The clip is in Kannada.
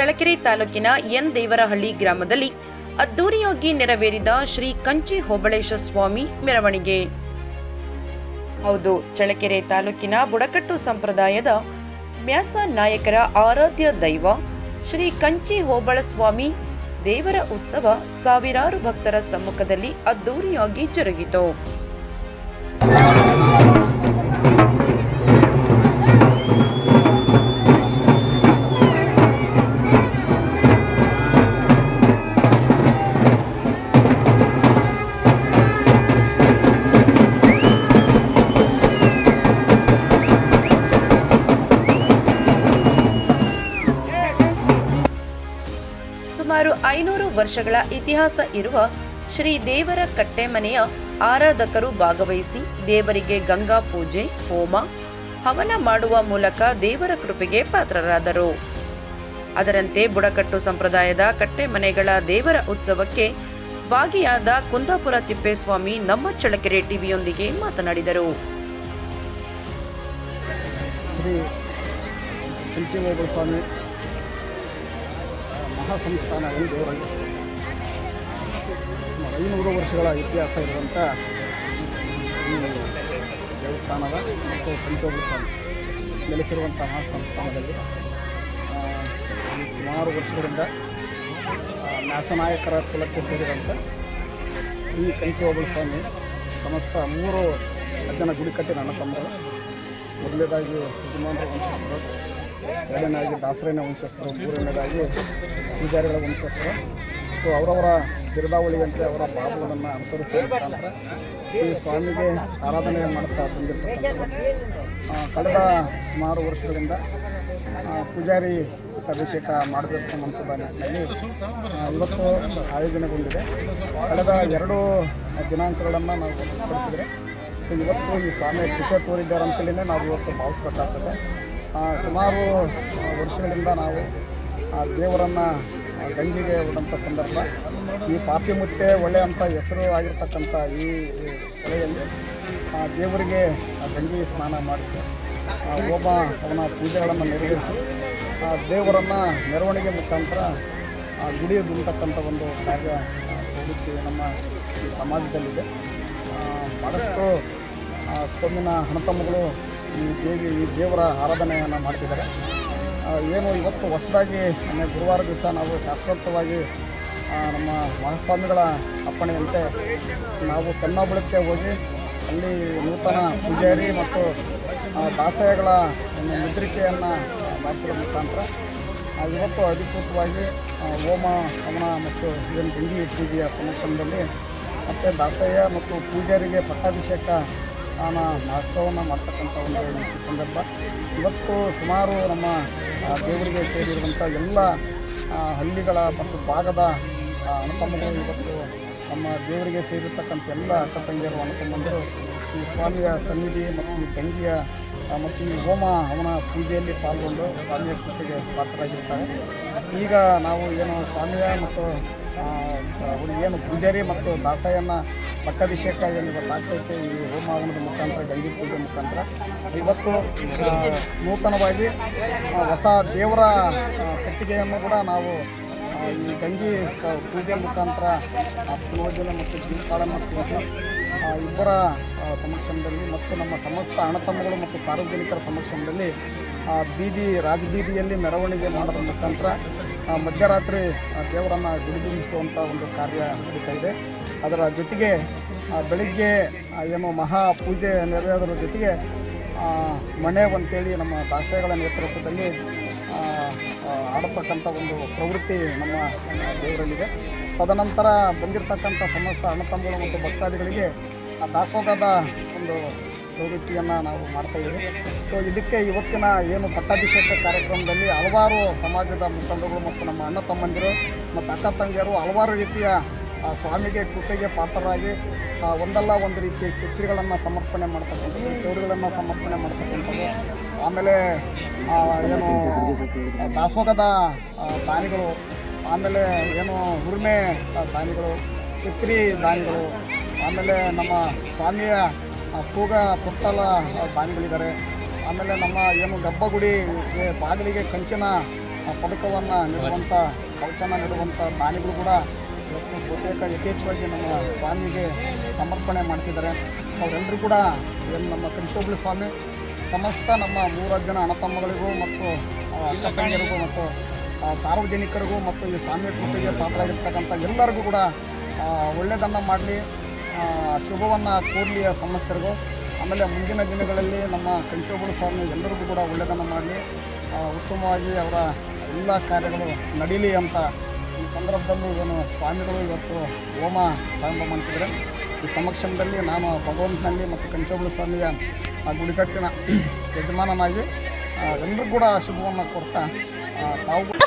ಚಳ್ಳಕೆರೆ ತಾಲೂಕಿನ ಎನ್ ದೇವರಹಳ್ಳಿ ಗ್ರಾಮದಲ್ಲಿ ಅದ್ದೂರಿಯಾಗಿ ನೆರವೇರಿದ ಶ್ರೀ ಕಂಚಿ ಹೋಬಳೇಶ ಸ್ವಾಮಿ ಮೆರವಣಿಗೆ. ಹೌದು, ಚಳ್ಳಕೆರೆ ತಾಲೂಕಿನ ಬುಡಕಟ್ಟು ಸಂಪ್ರದಾಯದ ಮ್ಯಾಸ ನಾಯಕರ ಆರಾಧ್ಯ ದೈವ ಶ್ರೀ ಕಂಚಿ ಹೋಬಳ ಸ್ವಾಮಿ ದೇವರ ಉತ್ಸವ ಸಾವಿರಾರು ಭಕ್ತರ ಸಮ್ಮುಖದಲ್ಲಿ ಅದ್ದೂರಿಯಾಗಿ ಜರುಗಿತು. ಐನೂರು ವರ್ಷಗಳ ಇತಿಹಾಸ ಇರುವ ಶ್ರೀ ದೇವರ ಕಟ್ಟೆಮನೆಯ ಆರಾಧಕರು ಭಾಗವಹಿಸಿ ದೇವರಿಗೆ ಗಂಗಾ ಪೂಜೆ, ಹೋಮ, ಹವನ ಮಾಡುವ ಮೂಲಕ ದೇವರ ಕೃಪೆಗೆ ಪಾತ್ರರಾದರು. ಅದರಂತೆ ಬುಡಕಟ್ಟು ಸಂಪ್ರದಾಯದ ಕಟ್ಟೆಮನೆಗಳ ದೇವರ ಉತ್ಸವಕ್ಕೆ ಭಾಗಿಯಾದ ಕುಂದಾಪುರ ತಿಪ್ಪೇಸ್ವಾಮಿ ನಮ್ಮ ಚಳಕೆರೆ ಟಿವಿಯೊಂದಿಗೆ ಮಾತನಾಡಿದರು. ಶ್ರೀ ಕಂಚಿವೇಗರ ಸ್ವಾಮಿ ಮಹಾಸಂಸ್ಥಾನ ಎಂದು ಐನೂರು ವರ್ಷಗಳ ಇತಿಹಾಸ ಇರುವಂಥ ದೇವಸ್ಥಾನದ ಮತ್ತು ಪಂಚೋಗ್ರ ಸ್ವಾಮಿ ನೆಲೆಸಿರುವಂಥ ಸಂಸ್ಥಾನದಲ್ಲಿ ಸುಮಾರು ವರ್ಷಗಳಿಂದ ನ್ಯಾಸನಾಯಕರ ಕುಲಕ್ಕೆ ಸೇರಿದಂಥ ಈ ಕಂಚೋಬಿ ಸ್ವಾಮಿ ಸಮಸ್ತ ಮೂರು ಜನ ಗುಡಿ ಕಟ್ಟಿ ನನ್ನ ತಮ್ಮರು ಮೊದಲನೇದಾಗಿ ಯಜಮಾನರ ವಂಶಸ್ಥರು. ಎರಡನೇದಾಗಿ ದಾಸರೇನ ವಂಶಸ್ಥರು, ಮೂರನೇದಾಗಿ ಪೂಜಾರಿಗಳ ವಂಶಸ್ಥರು. ಸೊ ಅವರವರ ಬಿರುದಾವಳಿಯಂತೆ ಅವರ ಭಾವಗಳನ್ನು ಅನುಸರಿಸುವ ಮುಖಾಂತರ ಈ ಸ್ವಾಮಿಗೆ ಆರಾಧನೆ ಮಾಡುತ್ತಾ ಬಂದಿರ್ತಕ್ಕಂಥದ್ದು. ಕಳೆದ ಸುಮಾರು ವರ್ಷಗಳಿಂದ ಪೂಜಾರಿ ಅಭಿಷೇಕ ಮಾಡಬೇಕು ಅನ್ನುವಂಥದ್ದು ನಿಟ್ಟಿನಲ್ಲಿ ಇವತ್ತು ಆಯೋಜನೆಗೊಂಡಿದೆ. ಕಳೆದ ಎರಡು ದಿನಾಂಕಗಳನ್ನು ನಾವು ಪಡಿಸಿದರೆ ಸೊ, ಇವತ್ತು ಈ ಸ್ವಾಮಿ ಕೃಪೆ ತೋರಿದ್ದಾರೆ ಅಂತಲೇ ನಾವು ಇವತ್ತು ಭಾವಿಸ್ಬೇಕಾಗ್ತದೆ. ಸುಮಾರು ವರ್ಷಗಳಿಂದ ನಾವು ಆ ದೇವರನ್ನು ಗಂಗೆಗೆ ಹೋದಂಥ ಸಂದರ್ಭ. ಈ ಪಾಪಿ ಮುತ್ತೆ ಒಳ್ಳೆ ಅಂತ ಹೆಸರು ಆಗಿರ್ತಕ್ಕಂಥ ಈ ಕೊಳೆಯಲ್ಲಿ ಆ, ದೇವರಿಗೆ ಗಂಗೆ ಸ್ನಾನ ಮಾಡಿಸಿ ಹೋಮ ಅವನ ಪೂಜೆಗಳನ್ನು ನೆರವೇರಿಸಿ ಆ, ದೇವರನ್ನು ಮೆರವಣಿಗೆ ಮುಖಾಂತರ ಆ, ಗುಡಿ ದುಂತಕ್ಕಂಥ ಒಂದು ಕಾರ್ಯ ಹೋಗುತ್ತೆ ನಮ್ಮ ಈ ಸಮಾಜದಲ್ಲಿದೆ. ಭಾಳಷ್ಟು ಕೊಮ್ಮಿನ ಹಣತಮ್ಮಗಳು ಈ ದೇವಿ, ಈ ದೇವರ ಆರಾಧನೆಯನ್ನು ಮಾಡ್ತಿದ್ದಾರೆ. ಏನು ಇವತ್ತು ಹೊಸದಾಗಿ ನಮ್ಮ ಗುರುವಾರ ದಿವಸ ನಾವು ಶಾಸ್ತ್ರೋಕ್ತವಾಗಿ ನಮ್ಮ ಮಹಾಸ್ವಾಮಿಗಳ ಅಪ್ಪಣೆಯಂತೆ ನಾವು ಕನ್ನಾಬುಳಕ್ಕೆ ಹೋಗಿ ಅಲ್ಲಿ ನೂತನ ಪೂಜಾರಿ ಮತ್ತು ದಾಸಯಗಳ ಒಂದು ಮುದ್ರಿಕೆಯನ್ನು ಮಾಡಿಸಿದ ಮುಖಾಂತರ ಇವತ್ತು ಅಧಿಕೃತವಾಗಿ ಹೋಮ, ಹವನ ಮತ್ತು ಏನು ಗಂಗಿ ಪೂಜೆಯ ಸಮಕ್ಷಮದಲ್ಲಿ ಮತ್ತು ದಾಸಯ್ಯ ಮತ್ತು ಪೂಜಾರಿಗೆ ಪಟ್ಟಾಭಿಷೇಕ ಆನ ಮಹೋತ್ಸವವನ್ನು ಮಾಡ್ತಕ್ಕಂಥ ಒಂದು ವಿಶೇಷ ಸಂದರ್ಭ. ಇವತ್ತು ಸುಮಾರು ನಮ್ಮ ದೇವರಿಗೆ ಸೇರಿರುವಂಥ ಎಲ್ಲ ಹಳ್ಳಿಗಳ ಮತ್ತು ಭಾಗದ ಅಣತಮ್ಮಗಳು ಇವತ್ತು ನಮ್ಮ ದೇವರಿಗೆ ಸೇರಿರ್ತಕ್ಕಂಥ ಎಲ್ಲ ಅಕ್ಕ ತಂಗಿಯರು ಅಣತಮ್ಮಂದರು ಈ ಸ್ವಾಮಿಯ ಸನ್ನಿಧಿ ಮತ್ತು ಈ ಗಂಗೆಯ ಮತ್ತು ಈ ಹೋಮ ಅವನ ಪೂಜೆಯಲ್ಲಿ ಪಾಲ್ಗೊಂಡು ಸ್ವಾಮಿಯ ಕೃಪೆಗೆ ಪಾತ್ರರಾಗಿರ್ತಾರೆ. ಈಗ ನಾವು ಏನು ಸ್ವಾಮಿಯ ಮತ್ತು ಏನು ಪೂಜಾರಿ ಮತ್ತು ದಾಸಯ್ಯನ ಪಟ್ಟಾಭಿಷೇಕ ಏನು ಇವತ್ತು ಆಗ್ತೈತೆ ಈ ಹೋಮ ಹವನದ ಮುಖಾಂತರ ಗಂಗೆ ಪೂಜೆ ಮುಖಾಂತರ. ಇವತ್ತು ನೂತನವಾಗಿ ಹೊಸ ದೇವರ ಕಟ್ಟಿಗೆಯನ್ನು ಕೂಡ ನಾವು ಈ ಗಂಗೆ ಪೂಜೆ ಮುಖಾಂತರ ಆ, ಪುನರ್ಜನ ಮತ್ತು ತಿಳಿಸಿ ಆ, ಇಬ್ಬರ ಸಮಕ್ಷಮದಲ್ಲಿ ಮತ್ತು ನಮ್ಮ ಸಮಸ್ತ ಅಣತಮ್ಮಗಳು ಮತ್ತು ಸಾರ್ವಜನಿಕರ ಸಮಕ್ಷಮದಲ್ಲಿ ಬೀದಿ ರಾಜಬೀದಿಯಲ್ಲಿ ಮೆರವಣಿಗೆ ಮಾಡೋದ್ರ ಮುಖಾಂತರ ಮಧ್ಯರಾತ್ರಿ ದೇವರನ್ನು ಗುಡಿದುಂಬಿಸುವಂಥ ಒಂದು ಕಾರ್ಯ ನಡೀತಾ ಇದೆ. ಅದರ ಜೊತೆಗೆ ಬೆಳಿಗ್ಗೆ ಏನು ಮಹಾ ಪೂಜೆ ನೆರವೇರೋದ್ರ ಜೊತೆಗೆ ಮನೆ ಅಂತೇಳಿ ನಮ್ಮ ದಾಸೆಗಳ ನೇತೃತ್ವದಲ್ಲಿ ಆಡತಕ್ಕಂಥ ಒಂದು ಪ್ರವೃತ್ತಿ ನಮ್ಮ ದೇವರಲ್ಲಿದೆ. ತದನಂತರ ಬಂದಿರತಕ್ಕಂಥ ಸಮಸ್ತ ಅಣ್ಣತಮ್ಮಗಳು ಮತ್ತು ಭಕ್ತಾದಿಗಳಿಗೆ, ಆ, ದಾಸೋಹದ ಒಂದು ಪ್ರವೃತ್ತಿಯನ್ನು ನಾವು ಮಾಡ್ತಾಯಿದ್ದೀವಿ ಸೊ ಇದಕ್ಕೆ ಇವತ್ತಿನ ಏನು ಪಟ್ಟಾಭಿಷೇಕ ಕಾರ್ಯಕ್ರಮದಲ್ಲಿ ಹಲವಾರು ಸಮಾಜದ ಮುಖಂಡಗಳು ಮತ್ತು ನಮ್ಮ ಅಣ್ಣ ತಮ್ಮಂದಿರು ಮತ್ತು ಅಕ್ಕ ತಂಗಿಯರು ಹಲವಾರು ರೀತಿಯ ಸ್ವಾಮಿಗೆ ಕೃಪೆಗೆ ಪಾತ್ರರಾಗಿ ಒಂದಲ್ಲ ಒಂದು ರೀತಿ ಚಿತ್ರಗಳನ್ನು ಸಮರ್ಪಣೆ ಮಾಡ್ತಕ್ಕಂಥದ್ದು, ಚೌರಿಗಳನ್ನು ಸಮರ್ಪಣೆ ಮಾಡ್ತಕ್ಕಂಥದ್ದು. ಆಮೇಲೆ ಏನು ದಾಸೋಗದ ದಾನಿಗಳು, ಆಮೇಲೆ ಏನು ಹುರ್ಮೆ ದಾನಿಗಳು ಚಿತ್ರಿ ದಾನಿಗಳು, ಆಮೇಲೆ ನಮ್ಮ ಸ್ವಾಮಿಯ ತೂಗ ಪುಟ್ಟಲ ದಾನಿಗಳಿದ್ದಾರೆ ಆಮೇಲೆ ನಮ್ಮ ಏನು ಗಬ್ಬಗುಡಿ ಬಾಗಿಲಿಗೆ ಕಂಚಿನ ಪದಕವನ್ನು ನೀಡುವಂಥ ಕವಚನ ನೀಡುವಂಥ ದಾನಿಗಳು ಕೂಡ ಇವತ್ತು ಬಹುತೇಕ ಯಥೇಚ್ಛವಾಗಿ ನಮ್ಮ ಸ್ವಾಮಿಗೆ ಸಮರ್ಪಣೆ ಮಾಡ್ತಿದ್ದಾರೆ. ಅವರೆಲ್ಲರೂ ಕೂಡ ಏನು ನಮ್ಮ ಕಂಚೋಬಳಿ ಸ್ವಾಮಿ, ಸಮಸ್ತ ನಮ್ಮ ಮೂರು ಜನ ಅಣತಮ್ಮಗಳಿಗೂ ಮತ್ತು ಅಕ್ಕ ಮತ್ತು ಸಾರ್ವಜನಿಕರಿಗೂ ಮತ್ತು ಈ ಸ್ವಾಮಿ ಕೃಷಿಗೆ ಪಾತ್ರ ಆಗಿರ್ತಕ್ಕಂಥ ಎಲ್ಲರಿಗೂ ಕೂಡ ಒಳ್ಳೆಯದನ್ನು ಮಾಡಲಿ. ಶುಭವನ್ನು ಕೂಡಲಿಯ ಸಮಸ್ತರಿಗೂ ಆಮೇಲೆ ಮುಂದಿನ ದಿನಗಳಲ್ಲಿ ನಮ್ಮ ಕಂಚೋಬಳು ಸ್ವಾಮಿ ಎಲ್ಲರಿಗೂ ಕೂಡ ಒಳ್ಳೆಯದನ್ನು ಮಾಡಲಿ. ಉತ್ತಮವಾಗಿ ಅವರ ಎಲ್ಲ ಕಾರ್ಯಗಳು ನಡೀಲಿ ಅಂತ ಈ ಸಂದರ್ಭದಲ್ಲೂ ಏನು ಸ್ವಾಮಿಗಳು ಇವತ್ತು ಹೋಮ ಪ್ರಾರಂಭ ಮಾಡ್ತಿದ್ದಾರೆ. ಈ ಸಮಕ್ಷಮದಲ್ಲಿ ನಾನು ಭಗವಂತನಲ್ಲಿ ಮತ್ತು ಕಂಚೋಬಳು ಸ್ವಾಮಿಯ ಆ ಗುಡಿಗಟ್ಟಿನ ಯಜಮಾನನಾಗಿ ಎಲ್ಲರೂ ಕೂಡ ಶುಭವನ್ನು ಕೊಡ್ತಾ ತಾವು